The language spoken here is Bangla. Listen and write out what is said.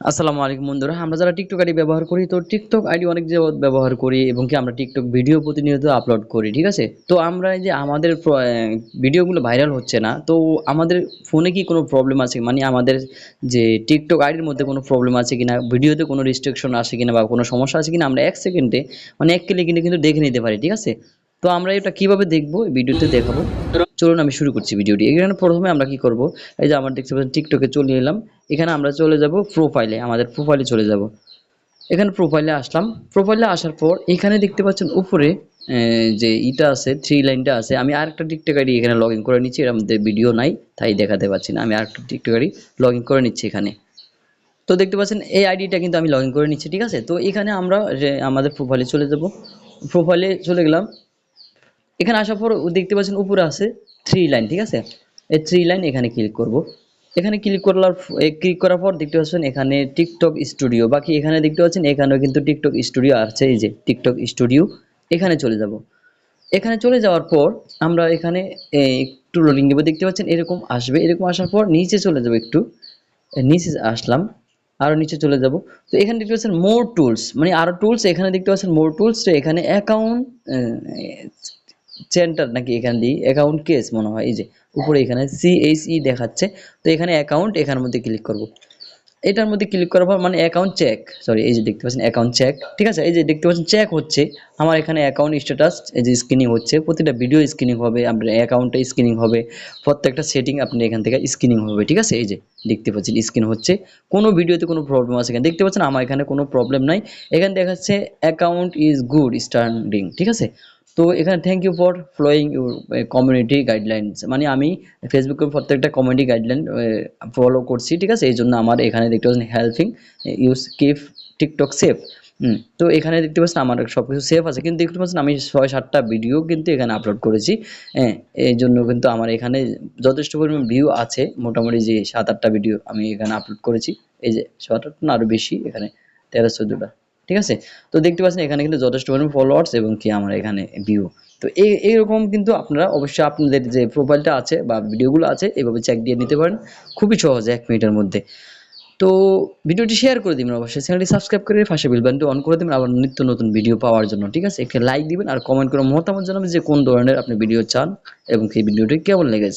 আসসালামু আলাইকুম বন্ধুরা, আমরা যারা টিকটক আইডি ব্যবহার করি, তো টিকটক আইডি অনেক যাবত ব্যবহার করি এবং কি আমরা টিকটক ভিডিও প্রতিনিয়ত আপলোড করি, ঠিক আছে? তো আমরা যে আমাদের ভিডিওগুলো ভাইরাল হচ্ছে না, তো আমাদের ফোনে কি কোনো প্রবলেম আছে? মানে আমাদের যে টিকটক আইডির মধ্যে কোনো প্রবলেম আছে কিনা ভিডিওতে কোনো রেস্ট্রিকশন আছে কিনা বা কোনো সমস্যা আছে কিনা, আমরা এক সেকেন্ডে মানে এক ক্লিকে কিন্তু দেখে নিতে পারি, ঠিক আছে? তো আমরা এটা কীভাবে দেখব? ভিডিওতে দেখাবো। চলুন আমি শুরু করছি ভিডিওটি। এখানে প্রথমে আমরা কি করব? এই যে আমার দেখতে পাচ্ছেন টিকটকে চলে এলাম। এখানে আমরা চলে যাব প্রোফাইলে আমাদের প্রোফাইলে চলে যাব। এখানে প্রোফাইলে আসলাম। প্রোফাইলে আসার পর এখানে দেখতে পাচ্ছেন উপরে যে ইটা আছে থ্রি লাইনটা আছে। আমি আরেকটা টিকটক আইডি এখানে লগ ইন করে নিচ্ছি। এর মধ্যে ভিডিও নাই, তাই দেখাতে পাচ্ছি না। আমি আরেকটা টিকটক আইডি লগ ইন করে নিচ্ছি এখানে। তো দেখতে পাচ্ছেন, এই আইডিটা কিন্তু আমি লগ ইন করে নিচ্ছি, ঠিক আছে? তো এখানে আমরা আমাদের প্রোফাইলে চলে যাব। প্রোফাইলে চলে গেলাম। এখানে আসার পর দেখতে পাচ্ছেন উপরে আছে থ্রি লাইন ঠিক আছে? এই থ্রি লাইন এখানে ক্লিক করব। এখানে ক্লিক করলার ক্লিক করার পর দেখতে পাচ্ছেন এখানে টিকটক স্টুডিও বাকি এখানে দেখতে পাচ্ছেন এখানেও কিন্তু টিকটক স্টুডিও আছে, এই যে টিকটক স্টুডিও এখানে চলে যাব। এখানে চলে যাওয়ার পর আমরা এখানে একটু লোডিং দেবো দেখতে পাচ্ছেন এরকম আসবে। এরকম আসার পর নিচে চলে যাব একটু। নিচে আসলাম, আরও নিচে চলে যাব। তো এখানে দেখতে পাচ্ছেন মোর টুলস মানে আরও টুলস এখানে দেখতে পাচ্ছেন মোর টুলস এখানে অ্যাকাউন্ট সেন্টার নাকি এখান দিয়ে অ্যাকাউন্ট কেস মনে হয়, এই যে উপরে এখানে সিএইচই দেখাচ্ছে, তো এখানে অ্যাকাউন্ট এখানের মধ্যে ক্লিক করব। এটার মধ্যে ক্লিক করার পর মানে অ্যাকাউন্ট চেক সরি এই যে দেখতে পাচ্ছেন অ্যাকাউন্ট চেক ঠিক আছে? এই যে দেখতে পাচ্ছেন চেক হচ্ছে, আমার এখানে অ্যাকাউন্ট স্ট্যাটাস এই যে স্ক্রিনিং হচ্ছে, প্রতিটা ভিডিও স্ক্রিনিং হবে, আপনার অ্যাকাউন্টে স্ক্রিনিং হবে, প্রত্যেকটা সেটিং আপনি এখান থেকে স্ক্রিনিং হবে, ঠিক আছে? এই যে দেখতে পাচ্ছেন স্ক্রিন হচ্ছে, কোনো ভিডিওতে কোনো প্রবলেম আছে কিনা? দেখতে পাচ্ছেন আমার এখানে কোনো প্রবলেম নাই, এখানে দেখাচ্ছে অ্যাকাউন্ট ইজ গুড স্ট্যান্ডিং ঠিক আছে? তো এখানে thank you for following your community guidelines মানে আমি ফেসবুকের প্রত্যেকটা কমিউনিটি গাইডলাইন ফলো করছি, ঠিক আছে? এই জন্য আমার এখানে দেখতে পাচ্ছেন helping us keep TikTok safe তো এখানে দেখতে পাচ্ছেন আমার সব কিছু সেফ আছে। কিন্তু দেখতে পাচ্ছেন আমি ছয় সাতটা ভিডিও কিন্তু এখানে আপলোড করেছি। হ্যাঁ এই জন্য কিন্তু আমার এখানে যথেষ্ট পরিমাণ ভিউ আছে। মোটামুটি যে সাত আটটা ভিডিও আমি এখানে আপলোড করেছি। এই যে সাত আটটা আরও বেশি এখানে, তেরো, চোদ্দোটা। ঠিক আছে তো দেখতে পাচ্ছেন এখানে কিন্তু যথেষ্ট পরিমাণ ফলোয়ার্স এবং কি আমার এখানে ভিউ তো এই, এইরকম কিন্তু আপনারা অবশ্যই আপনাদের যে প্রোফাইলটা আছে বা ভিডিওগুলো আছে, এভাবে চেক দিয়ে নিতে পারেন। খুবই সহজে এক মিনিটের মধ্যে। তো ভিডিওটি শেয়ার করে দিবেন, অবশ্যই চ্যানেলটি সাবস্ক্রাইব করে পাশে বেল বাটনটি অন করে দেবেন, আবার নিত্য নতুন ভিডিও পাওয়ার জন্য ঠিক আছে একটা লাইক দিবেন আর কমেন্ট করে মতামত জানাবেন যে কোন ধরনের আপনি ভিডিও চান এবং সেই ভিডিওটি কেমন লেগেছে।